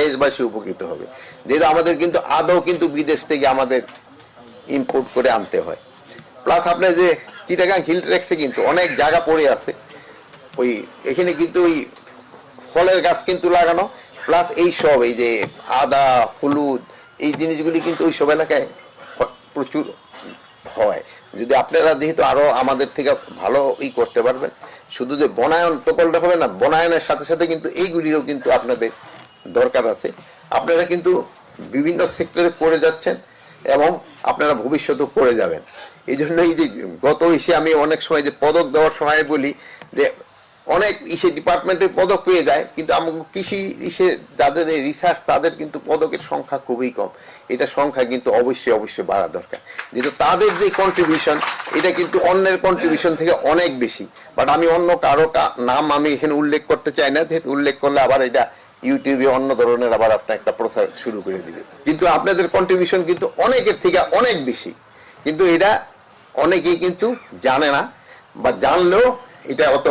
দেশবাসী উপকৃত হবে। যেহেতু আমাদের কিন্তু আদৌ কিন্তু বিদেশ থেকে আমাদের ইম্পোর্ট করে আনতে হয়। প্লাস আপনার যে চিটাগাং হিল ট্র্যাক্সে কিন্তু অনেক জায়গা পড়ে আছে। ওই এখানে কিন্তু ওই ফলের গাছ কিন্তু লাগানো। প্লাস এই সব, এই যে আদা, হলুদ, এই জিনিসগুলি কিন্তু ওই সব এলাকায় প্রচুর হয়। যদি আপনারা যেহেতু আরও আমাদের থেকে ভালো ই করতে পারবেন, শুধু যে বনায়ন প্রকল্প হবে না, বনায়নের সাথে সাথে কিন্তু এইগুলিরও কিন্তু আপনাদের দরকার আছে। আপনারা কিন্তু বিভিন্ন সেক্টরে করে যাচ্ছেন এবং আপনারা ভবিষ্যতেও করে যাবেন। এই জন্য এই যে গত ইসে আমি অনেক সময় যে পদক দেওয়ার সময় বলি যে অনেক ইসে ডিপার্টমেন্টে পদক পেয়ে যায়, কিন্তু আমাকে কৃষি ইসে যাদের এই রিসার্চ তাদের কিন্তু পদকের সংখ্যা খুবই কম। এটা সংখ্যা কিন্তু অবশ্যই অবশ্যই বাড়া দরকার। যেহেতু তাদের যে কন্ট্রিবিউশন এটা কিন্তু অন্যের কন্ট্রিবিউশন থেকে অনেক বেশি। বাট আমি অন্য কারোটা নাম আমি এখানে উল্লেখ করতে চাই না, যেহেতু উল্লেখ করলে আবার এটা ইউটিউবে অন্য ধরনের আবার আপনার একটা প্রচার শুরু করে দিবে। কিন্তু আপনাদের কন্ট্রিবিউশন কিন্তু অনেকের থেকে অনেক বেশি। কিন্তু এটা অনেকেই কিন্তু জানে না বা জানলেও এটা অত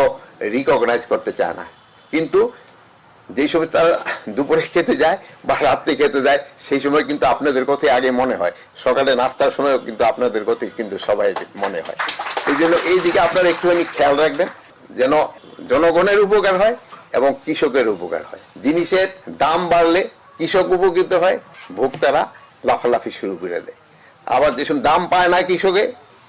রিকগনাইজ করতে চায় না। কিন্তু যেই সময় তারা দুপুরে খেতে যায় বা রাত্রে খেতে যায়, সেই সময় কিন্তু আপনাদের কথাই আগে মনে হয়। সকালে নাস্তার সময়ও কিন্তু আপনাদের কথা কিন্তু সবাই মনে হয়। এই জন্য এই দিকে আপনারা একটুখানি খেয়াল রাখবেন, যেন জনগণের উপকার হয় এবং কৃষকের উপকার হয়। জিনিসের দাম বাড়লে কৃষক উপকৃত হয়, ভোক্তারা লাফালাফি শুরু করে দেয়। আবার যে সময় দাম পায় না কৃষকে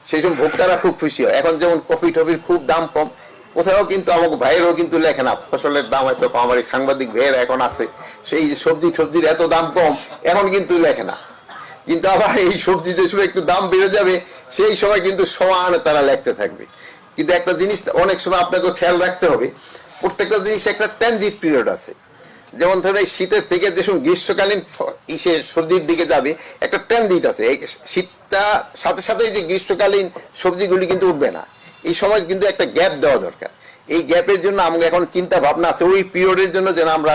সেই সময় ভোক্তারা খুব খুশি হয়। এখন যেমন কফি টফির খুব দাম কম, কোথাও কিন্তু আমাকে ভাইয়েরও কিন্তু লেখে না, ফসলের দাম এত কম, আমার এই সাংবাদিক ভাইয়েরা এখন আছে, সেই সবজি সবজির এত দাম কম, এখন কিন্তু লেখে না। কিন্তু আবার এই সবজি যে সময় একটু দাম বেড়ে যাবে, সেই সময় কিন্তু সমান তারা লেখতে থাকবে। কিন্তু একটা জিনিস অনেক সময় আপনাকে খেয়াল রাখতে হবে প্রত্যেকটা জিনিস একটা ট্রানজিট পিরিয়ড আছে। যেমন ধরেন এই শীতের থেকে যে সময় গ্রীষ্মকালীন ইসে সবজির দিকে যাবে, একটা ট্রানজিট আছে। শীতটা সাথে সাথে যে গ্রীষ্মকালীন সবজিগুলি কিন্তু উঠবে না। এই সময় কিন্তু একটা গ্যাপ দেওয়া দরকার। এই গ্যাপের জন্য আমাকে এখন চিন্তা ভাবনা আছে। ওই পিরিয়ডের জন্য যেন আমরা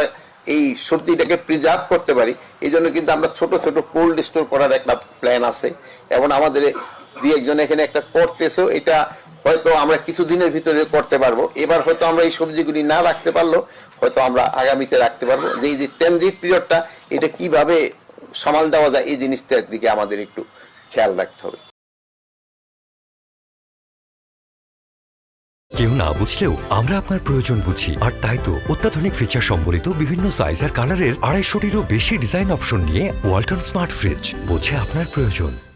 এই সবজিটাকে প্রিজার্ভ করতে পারি। এই জন্য কিন্তু আমরা ছোট ছোট কোল্ড স্টোর করার একটা প্ল্যান আছে। এবং আমাদের দুই একজন এখানে একটা করতেছেও এটা হয়তো আমরা কিছুদিনের ভিতরে করতে পারব। এবার হয়তো আমরা এই সবজিগুলি না রাখতে পারল হয়তো আমরা আগামীতে রাখতে পারব। যে এই যে ট্রানজিট পিরিয়ডটা, এটা কীভাবে সামাল দেওয়া যায়, এই জিনিসটার দিকে আমাদের একটু খেয়াল রাখতে হবে। কেউ না বুঝলেও আমরা আপনার প্রয়োজন বুঝি। আর তাই তো অত্যাধুনিক ফিচার সম্বলিত বিভিন্ন সাইজ আর কালারের আড়াইশোটিরও বেশি ডিজাইন অপশন নিয়ে ওয়ালটন স্মার্ট ফ্রিজ বোঝে আপনার প্রয়োজন।